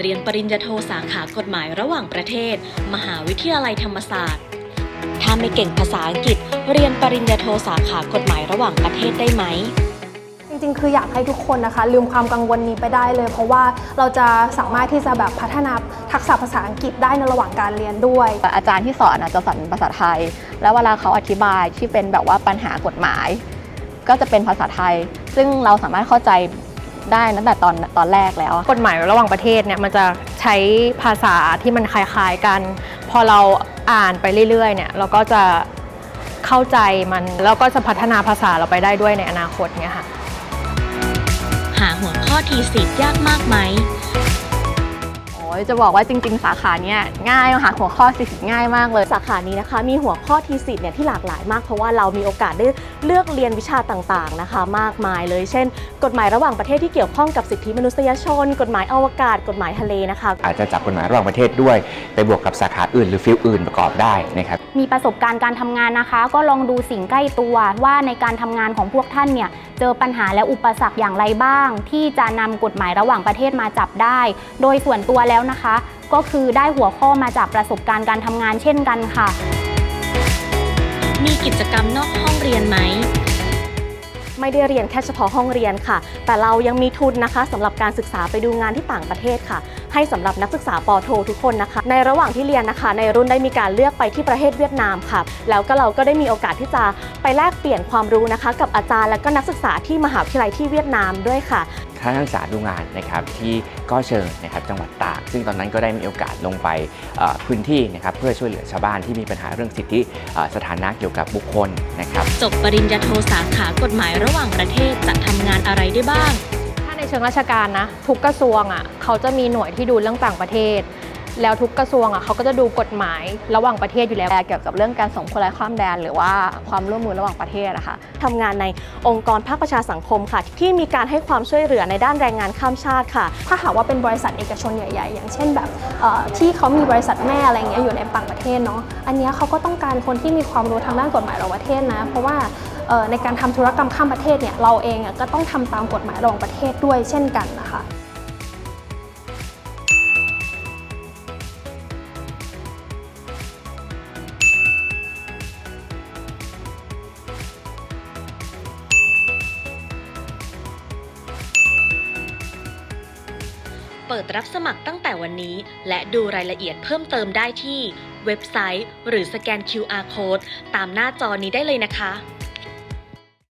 เรียนปริญญาโทสาขากฎหมายระหว่างประเทศ มหาวิทยาลัยธรรมศาสตร์ ถ้าไม่เก่งภาษาอังกฤษ เรียนปริญญาโทสาขากฎหมายระหว่างประเทศได้ไหมจริงๆ คืออยากให้ทุกคนนะคะ ลืมความกังวลนี้ไปได้เลย เพราะว่าเราจะสามารถที่จะแบบพัฒนาทักษะภาษาอังกฤษได้ในระหว่างการเรียนด้วย อาจารย์ที่สอนอะจะสอนเป็นภาษาไทย แล้วเวลาเขาอธิบายที่เป็นแบบว่าปัญหากฎหมาย ก็จะเป็นภาษาไทย ซึ่งเราสามารถเข้าใจ ได้ตั้งแต่ตอนตอนแรกแล้ว กฎหมายระหว่างประเทศเนี่ยมันจะใช้ภาษาที่มันคล้ายๆกัน พอเราอ่านไปเรื่อยๆเนี่ยเราก็จะเข้าใจมันแล้วก็จะพัฒนาภาษาเราไปได้ด้วยในอนาคตเนี่ยค่ะ หาหัวข้อทีสิทธ์ยากมากไหมโอ้ย จะบอกว่าจริง ๆ สาขาเนี้ยง่ายหาหัวข้อสิทธิ์ง่ายมากเลย สาขานี้นะคะ มีหัวข้อทีสิทธ์เนี่ยที่หลากหลายมากเพราะว่าเรามีโอกาสได้เลือกเรียนวิชาต่างๆนะคะ มากมายเลย เช่น กฎหมายระหว่างประเทศที่เกี่ยวข้องกับสิทธิมนุษยชน กฎหมายอวกาศ กฎหมายทะเลนะคะ อาจจะจับกฎหมายระหว่างประเทศด้วย ไปบวกกับสาขาอื่นหรือฟิลอื่นประกอบได้นะครับ มีประสบการณ์การทำงานนะคะ ก็ลองดูสิ่งใกล้ตัวว่าในการทำงานของพวกท่านเนี่ยเจอปัญหาและอุปสรรคอย่างไรบ้าง ที่จะนำกฎหมายระหว่างประเทศมาจับได้ โดยส่วนตัวแล้วนะคะ ก็คือได้หัวข้อมาจากประสบการณ์การทำงานเช่นกันค่ะ มีกิจกรรมนอกห้องเรียนไหม ไม่ได้เรียนแค่เฉพาะห้องเรียนค่ะ แต่เรายังมีทุนนะคะสำหรับการศึกษาไปดูงานที่ต่างประเทศค่ะ ให้สำหรับนักศึกษาปอโททุกคนนะคะ ในระหว่างที่เรียนนะคะ ในรุ่นได้มีการเลือกไปที่ประเทศเวียดนามค่ะ แล้วก็เราก็ได้มีโอกาสที่จะไปแลกเปลี่ยนความรู้นะคะ กับอาจารย์และก็นักศึกษาที่มหาวิทยาลัยที่เวียดนามด้วยค่ะ ถ้านักศึกษาดูงานนะครับที่ก็เชิญนะครับจังหวัดตาก ซึ่งตอนนั้นก็ได้มีโอกาสลงไปเอ่อพื้นที่นะครับเพื่อช่วยเหลือชาวบ้านที่มีปัญหาเรื่องสิทธิเอ่อสถานะเกี่ยวกับบุคคลนะครับจบปริญญาโทสาขากฎหมายระหว่างประเทศจะทำงานอะไรได้บ้าง ถ้าในเชิงราชการนะทุกกระทรวงอะเขาจะมีหน่วยที่ดูเรื่องต่างประเทศ แล้วทุกกระทรวงอะเขาก็จะดูกฎหมายระหว่างประเทศอยู่แล้วเกี่ยวกับเรื่องการส่งคนไร้ข้ามแดน หรือว่าความร่วมมือระหว่างประเทศอะคะทำงานในองค์กรภาคประชาสังคมค่ะ ที่มีการให้ความช่วยเหลือในด้านแรงงานข้ามชาติค่ะ ถ้าหากว่าเป็นบริษัทเอกชนใหญ่ ๆ อย่างเช่นแบบที่เขามีบริษัทแม่อะไรเงี้ยอยู่ในต่างประเทศเนาะอันนี้เขาก็ต้องการคนที่มีความรู้ทางด้านกฎหมายระหว่างประเทศนะ เพราะว่าในการทำธุรกรรมข้ามประเทศเนี่ยเราเองอะก็ต้องทำตามกฎหมายระหว่างประเทศด้วยเช่นกันนะคะ เปิดรับสมัครตั้งแต่วันนี้ และดูรายละเอียดเพิ่มเติมได้ที่ เว็บไซต์ หรือสแกน QR Code ตามหน้าจอนี้ได้เลยนะคะ